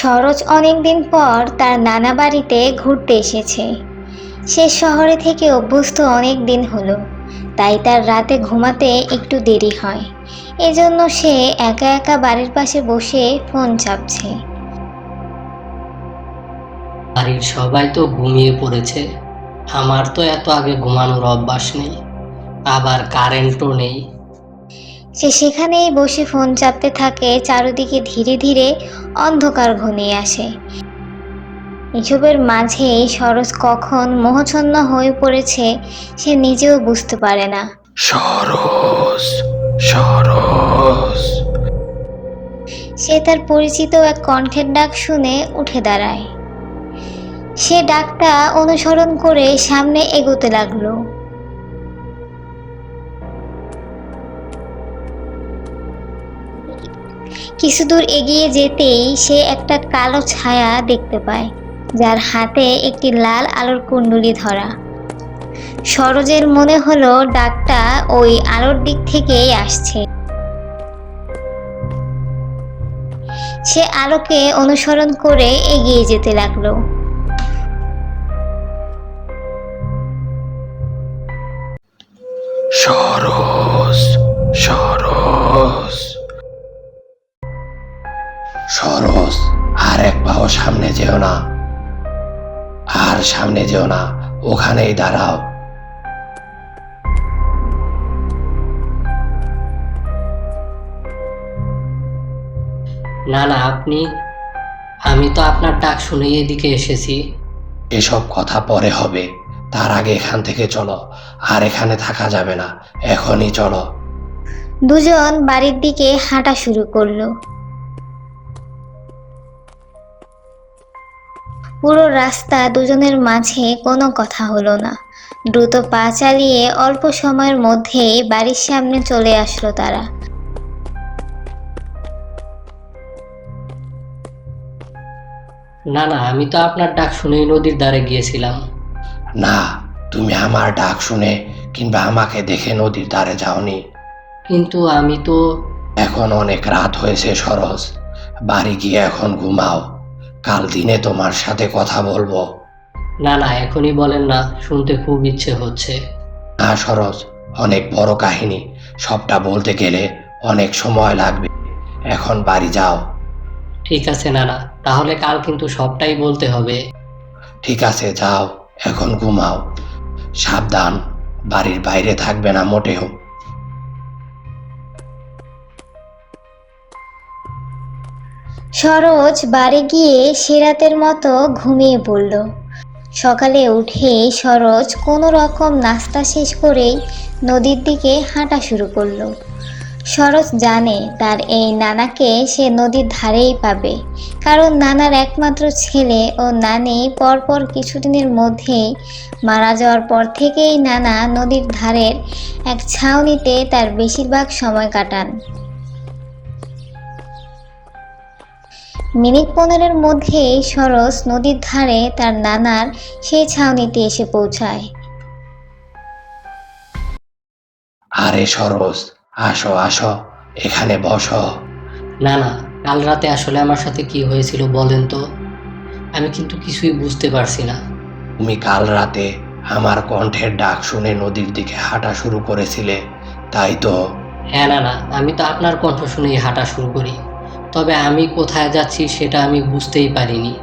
সরোজ অনেকদিন পর তার নানা বাড়িতে ঘুরতে এসেছে। সে শহরে থেকে অভ্যস্ত অনেক দিন হলো, তাই তার রাতে ঘুমাতে একটু দেরি হয়। এজন্য সে একা একা বাড়ির পাশে বসে ফোন চাপছে। বাড়ির সবাই তো ঘুমিয়ে পড়েছে। আমার তো এত আগে ঘুমানোর অভ্যাস নেই। আবার কারেন্টও নেই। সে সেখানেই বসে ফোন চাপতে থাকে চারিদিকে ধীরে ধীরে অন্ধকার ঘনিয়ে আসে। এসবের মাঝেই সরস কখন মোহচ্ছন্ন হয়ে পড়েছে সে নিজেও বুঝতে পারে না। সরস সরস সে তার পরিচিত এক কণ্ঠের ডাক শুনে উঠে দাঁড়ায়। সে ডাকটা অনুসরণ করে সামনে এগোতে লাগল। কিছু দূর এগিয়ে যেতেই সে একটা কালো ছায়া দেখতে পায়, যার হাতে একটি লাল আলোর কুণ্ডলি ধরা। সরোজের মনে হলো ডাকটা ওই আলোর দিক থেকেই আসছে। সে আলোকে অনুসরণ করে এগিয়ে যেতে লাগল। যেও না। আর সামনে যেও না ওখানেই দাঁড়াও। না না আপনি আমি তো আপনার ডাক শুনেই এদিকে এসেছি। এসব কথা পরে হবে। তার আগে এখান থেকে চলো আর এখানে থাকা যাবে না। এখনই চলো। দুজন বাড়ির দিকে হাঁটা শুরু করল। পুরো রাস্তা দুজনের মাঝে কোনো কথা হলো না। দ্রুত পা চালিয়ে অল্প সময়ের মধ্যেই বাড়ির সামনে চলে আসলো তারা। না না আমি তো আপনার ডাক শুনেই নদীর ধারে গিয়েছিলাম। না তুমি আমার ডাক শুনে কিংবা আমাকে দেখে নদীর ধারে যাওনি। কিন্তু আমি তো এখন অনেক রাত হয়েছে সরস বাড়ি গিয়ে এখন ঘুমাও। কাল দিনে তোমার সাথে কথা বলব। না না এখনই বলেন না শুনতে খুব ইচ্ছে হচ্ছে। না সরস অনেক বড় কাহিনী। সবটা বলতে গেলে অনেক সময় লাগবে। এখন বাড়ি যাও। ঠিক আছে না না তাহলে কাল কিন্তু সবটাই বলতে হবে। ঠিক আছে যাও এখন ঘুমাও। সাবধান বাড়ির বাইরে থাকবে না মোটেও। সরোজ বাড়ি গিয়ে সে রাতের মতো ঘুমিয়ে পড়ল। সকালে উঠে সরোজ কোনো রকম নাস্তা শেষ করেই নদীর দিকে হাঁটা শুরু করল। সরোজ জানে তার এই নানাকে সে নদীর ধারেই পাবে। কারণ নানার একমাত্র ছেলে ও নানি পরপর কিছুদিনের মধ্যেই মারা যাওয়ার পর থেকেই নানা নদীর ধারের এক ছাউনিতে তার বেশিরভাগ সময় কাটান। মিনিট পনেরোর মধ্যেই সরস নদীর ধারে তার নানার সেই ছাউনিতে এসে পৌঁছায়। আরে সরস আসো আসো এখানে বসো। না না কাল রাতে আসলে আমার সাথে কি হয়েছিল বলেন তো? আমি কিন্তু কিছুই বুঝতে পারছি না। তুমি কাল রাতে আমার কণ্ঠের ডাক শুনে নদীর দিকে হাঁটা শুরু করেছিলে তাই তো? হ্যাঁ না না আমি তো আপনার কণ্ঠ শুনেই হাঁটা শুরু করি। তবে আমি কোথায় যাচ্ছি সেটা আমি বুঝতেই পারিনি।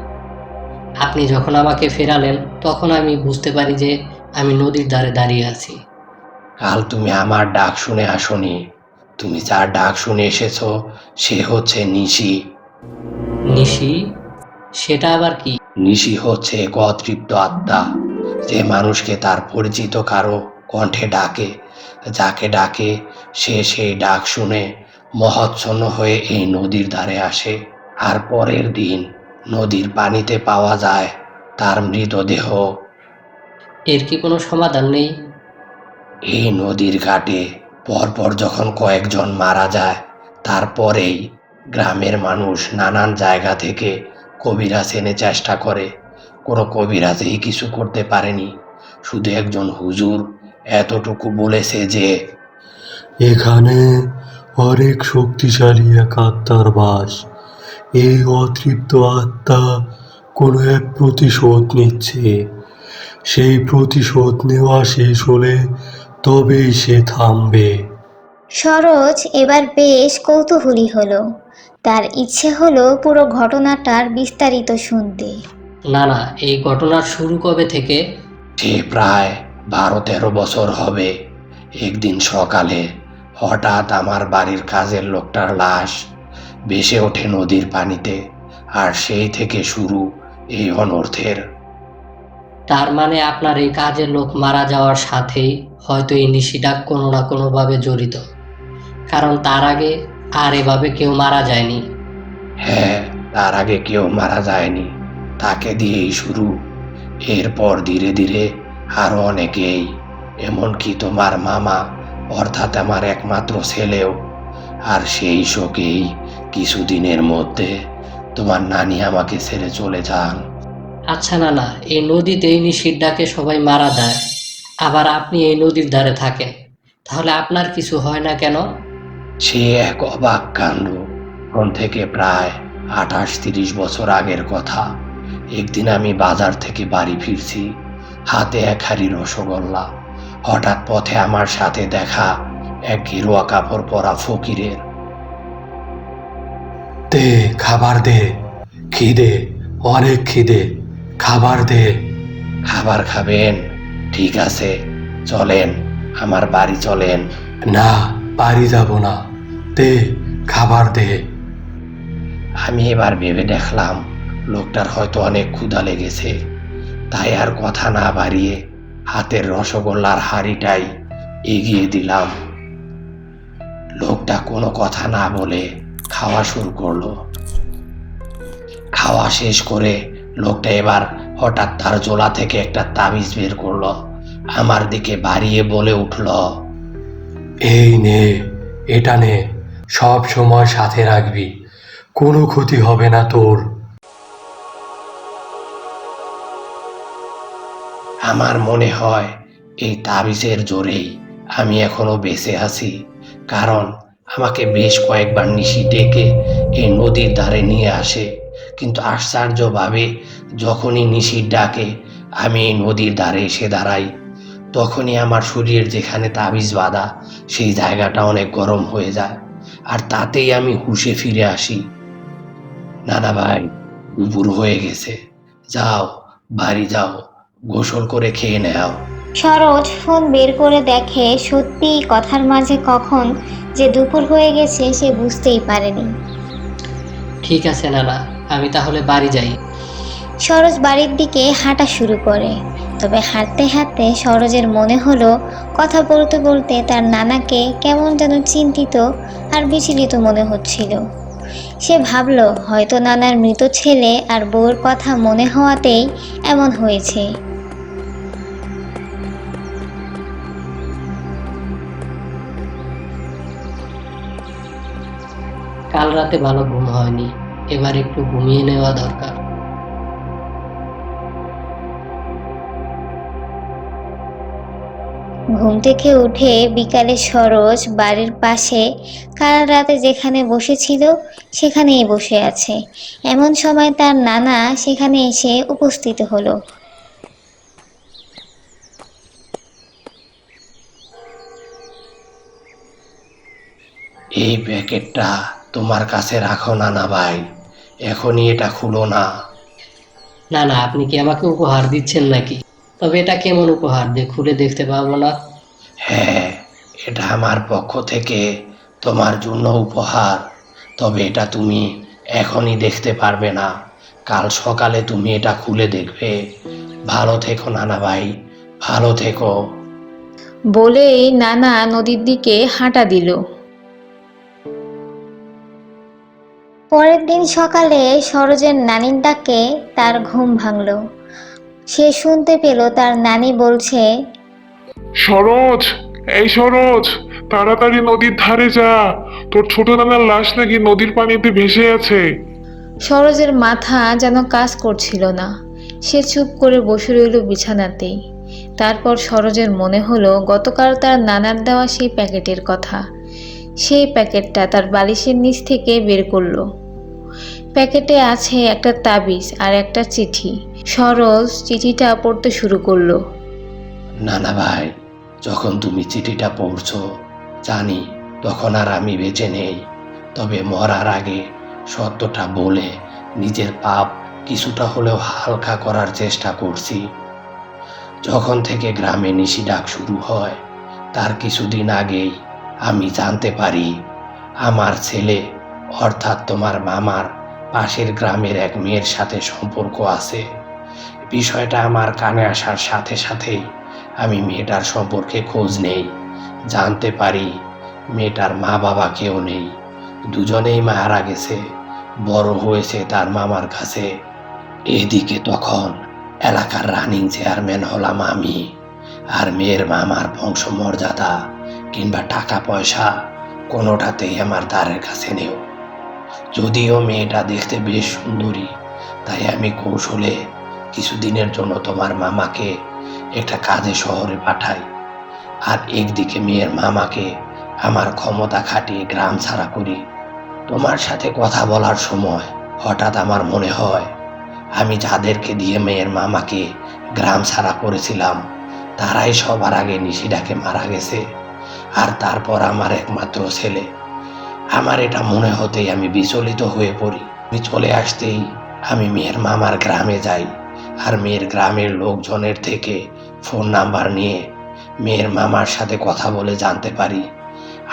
আপনি যখন আমাকে ফেরালেন তখন আমি বুঝতে পারি যে আমি নদীর ধারে দাঁড়িয়ে আছি। কাল তুমি আমার ডাক শুনে আসনি। তুমি যার ডাক শুনে এসেছ সে হচ্ছে নিশি। নিশি? সেটা আবার কি? নিশি হচ্ছে এক অতৃপ্ত আত্মা। যে মানুষকে তার পরিচিত কারও কণ্ঠে ডাকে যাকে ডাকে সে সেই ডাক শুনে মহৎসন্ন হয়ে এই নদীর ধারে আসে। আর পরের দিন নদীর পানিতে পাওয়া যায় তার মৃতদেহ। এর কি কোনো সমাধান নেই? এই নদীর ঘাটে পরপর যখন কয়েকজন মারা যায় তারপরেই গ্রামের মানুষ নানান জায়গা থেকে কবিরাজ এনে চেষ্টা করে। কোনো কবিরাজই কিছু করতে পারেনি। শুধু একজন হুজুর এতটুকু বলেছে যে এখানে অনেক শক্তিশালী এক আত্মার বাস। এই অতৃপ্ত আত্মা কোনো এক প্রতিশোধ নিচ্ছে। সেই প্রতিশোধ নেওয়া শেষ হলে তবেই সে থামবে। সরোজ এবার বেশ কৌতূহলী হলো। তার ইচ্ছে হলো পুরো ঘটনাটার বিস্তারিত শুনতে। না না এই ঘটনার শুরু কবে থেকে? প্রায় বারো তেরো বছর হবে। একদিন সকালে হঠাৎ আমার বাড়ির কাজের লোকটার লাশ ভেসে ওঠে নদীর পানিতে আর সেই থেকে শুরু এই অনর্থের। তার মানে আপনার এই কাজের লোক মারা যাওয়ার সাথেই হয়তো এই নিশিটা কোনো না কোনোভাবে জড়িত কারণ তার আগে আর এভাবে কেউ মারা যায়নি। হ্যাঁ তার আগে কেউ মারা যায়নি। তাকে দিয়েই শুরু। এরপর ধীরে ধীরে আরও অনেকেই এমনকি তোমার মামা অর্থাৎ আমার একমাত্র ছেলেও। আর সেই শোকেই কিছুদিনের মধ্যে তোমার নানি আমাকে ছেড়ে চলে যান। আচ্ছা না না এই নদীতে এই নিশির ডাকে সবাই মারা যায়। আবার আপনি এই নদীর ধারে থাকেন। তাহলে আপনার কিছু হয় না কেন? সে এক অবাক কাণ্ড। এখন থেকে প্রায় আঠাশ তিরিশ বছর আগের কথা। একদিন আমি বাজার থেকে বাড়ি ফিরছি। হাতে এক হাড়ি রসগোল্লা। হঠাৎ পথে আমার সাথে দেখা এক গেরুয়া কাপড় পরা ফকিরের। দে খাবার দে। খিদে অনেক খিদে। খাবার দে। খাবার খাবেন? ঠিক আছে চলেন আমার বাড়ি চলেন। না বাড়ি যাব না। দে খাবার দে। আমি এবার ভেবে দেখলাম লোকটার হয়তো অনেক ক্ষুধা লেগেছে। তাই আর কথা না বাড়িয়ে হাতের রসগোল্লার হাঁড়িটাই এগিয়ে দিলাম। লোকটা কোনো কথা না বলে খাওয়া শুরু করল। খাওয়া শেষ করে লোকটা এবার হঠাৎ তার জোলা থেকে একটা তাবিজ বের করল। আমার দিকে বাড়িয়ে বলে উঠল, এই নে, এটা নে, সব সময় সাথে রাখবি। কোনো ক্ষতি হবে না তোর। আমার মনে হয় এই তাবিজের জোরেই আমি এখনও বেঁচে আছি। কারণ আমাকে বেশ কয়েকবার নিশি ডেকে এই নদীর ধারে নিয়ে আসে। কিন্তু আশ্চর্যভাবে যখনই নিশির ডাকে আমি এই নদীর ধারে এসে দাঁড়াই, তখনই আমার শরীর যেখানে তাবিজ বাঁধা, সেই জায়গাটা অনেক গরম হয়ে যায় আর তাতেই আমি হুশে ফিরে আসি। নানা ভাই দুপুর হয়ে গেছে। যাও, বাড়ি যাও। গোসল করে খেয়ে নাও। সরোজ ফোন বের করে দেখে সত্যি কথার মাঝে কখন যে দুপুর হয়ে গেছে সে বুঝতেই পারেনি। ঠিক আছে নানা। আমি তাহলে বাড়ি যাই। সরোজ বাড়ির দিকে হাঁটা শুরু করে। তবে হাঁটতে হাঁটতে সরোজের মনে হলো কথা বলতে বলতে তার নানাকে কেমন যেন চিন্তিত আর বিচলিত মনে হচ্ছিল। সে ভাবল হয়তো নানার মৃত ছেলে আর বউর কথা মনে হওয়াতেই এমন হয়েছে। কাল রাতে ভালো ঘুম হয়নি। এবার একটু ঘুমিয়ে নেওয়া দরকার। ঘুম থেকে উঠে বিকালে সরোজ বাড়ির পাশে কাল রাতে যেখানে বসেছিল সেখানেই বসে আছে। এমন সময় তার নানা সেখানে এসে উপস্থিত হলো। এই প্যাকেটটা তোমার কাছে রাখো না না ভাই এখনই এটা খুলো না। না না আপনি কি আমাকে উপহার দিচ্ছেন নাকি? তবে এটা কেমন উপহার যে খুলে দেখতে পাবো না? হ্যাঁ এটা আমার পক্ষ থেকে তোমার জন্য উপহার তবে এটা তুমি এখনই দেখতে পারবে না। কাল সকালে তুমি এটা খুলে দেখবে। ভালো থেকো নানা ভাই ভালো থেকো। বলেই নানা নদীর দিকে হাঁটা দিল। পরের দিন সকালে সরোজের নানির ডাকে তার ঘুম ভাঙল। সে শুনতে পেল তার নানি বলছে সরোজ এই সরোজ তাড়াতাড়ি নদীর ধারে যা। তোর ছোট নানার লাশ নাকি নদীর পানিতে ভেসে আছে। সরোজের মাথা যেন কাজ করছিল না। সে চুপ করে বসে রইল বিছানাতেই। তারপর সরোজের মনে হলো গতকাল তার নানার দেওয়া সেই প্যাকেটের কথা। সেই প্যাকেটটা তার বালিশের নিচ থেকে বের করল। প্যাকেটে আছে একটা তাবিজ আর একটা চিঠি। সরোজ চিঠিটা পড়তে শুরু করল। না না ভাই, যখন তুমি চিঠিটা পড়ছো, জানি তখন আর আমি বেঁচে নেই। তবে মরার আগে সত্যটা বলে নিজের পাপ কিছুটা হলেও হালকা করার চেষ্টা করছি। যখন থেকে গ্রামে নিশি ডাক শুরু হয়, তার কিছুদিন আগেই আমি জানতে পারি, আমার ছেলে, অর্থাৎ তোমার মামার পাশের গ্রামের এক মেয়ের সাথে সম্পর্ক আছে। বিষয়টা আমার কানে আসার সাথে সাথেই আমি মেয়েটার সম্পর্কে খোঁজ নেই, জানতে পারি মেয়েটার মা বাবা কেউ নেই। দুজনেই মারা গেছে, বড় হয়েছে তার মামার কাছে। এদিকে তখন এলাকার রানিং চেয়ারম্যান হলাম আমি, আর মেয়ের মামার বংশমর্যাদা কিংবা টাকা পয়সা কোনোটাতেই আমার দ্বারের কাছে নেও যদিও মেয়েটা দেখতে বেশ সুন্দরী, তাই আমি কৌশলে কিছুদিনের জন্য তোমার মামাকে একটা কাজে শহরে পাঠাই। আর একদিকে মেয়ের মামাকে আমার ক্ষমতা খাটিয়ে গ্রাম ছাড়া করি। তোমার সাথে কথা বলার সময় হঠাৎ আমার মনে হয়, আমি যাদেরকে দিয়ে মেয়ের মামাকে গ্রাম ছাড়া করেছিলাম, তারাই সবার আগে নিশিডাকে মারা গেছে। আর তারপর আমার একমাত্র ছেলে। আমার এটা মনে হতেই আমি বিচলিত হয়ে পড়ি। আমি চলে আসতেই আমি মেয়ের মামার গ্রামে যাই আর মেয়ের গ্রামের লোকজনের থেকে ফোন নাম্বার নিয়ে মেয়ের মামার সাথে কথা বলে জানতে পারি।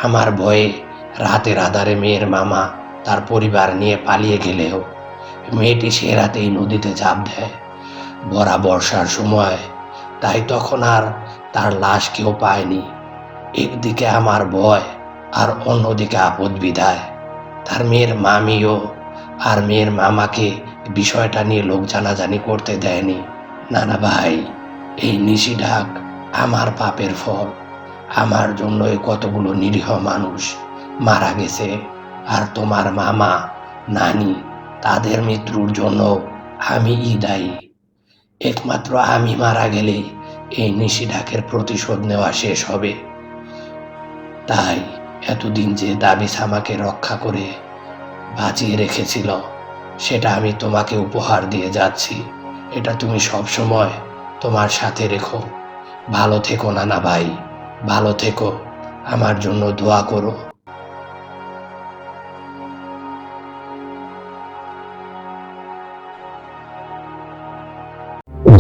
আমার ভয়ে রাতের আধারে মেয়ের মামা তার পরিবার নিয়ে পালিয়ে গেলেও মেয়েটি সে রাতেই নদীতে ঝাঁপ দেয়। ভরা বর্ষার সময়, তাই তখন আর তার লাশ কেউ পায়নি। একদিকে আমার ভয় আর অন্যদিকে আপদ বিদায়। তার মেয়ের মামিও আর মেয়ের মামাকে বিষয়টা নিয়ে লোক জানাজানি করতে দেয়নি। না না ভাই, এই নিশি ডাক আমার পাপের ফল। আমার জন্যই কতগুলো নিরীহ মানুষ মারা গেছে আর তোমার মামা, নানি তাদের মৃত্যুর জন্য আমি ই দায়ী। একমাত্র আমি মারা গেলে এই নিশি ডাকের প্রতিশোধ নেওয়া শেষ হবে। তাই এতদিন যে দাবিস আমাকে রক্ষা করে বাঁচিয়ে রেখেছিল, সেটা আমি তোমাকে উপহার দিয়ে যাচ্ছি। এটা তুমি সব সময় তোমার সাথে রেখো। ভালো থেকো নানা ভাই, ভালো থেকো। আমার জন্য দোয়া করো।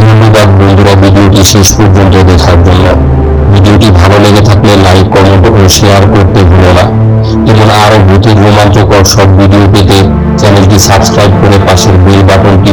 ধন্যবাদ বন্ধুরা, ভিডিওটি শেষ পর্যন্ত দেখার জন্য। ভিডিওটি ভালো লেগে থাকলে লাইক, কমেন্ট ও শেয়ার করতে ভুলো না। এমন আরও ভূতের রোমাঞ্চকর সব ভিডিও পেতে চ্যানেলটি সাবস্ক্রাইব করে পাশের বেল বাটনটি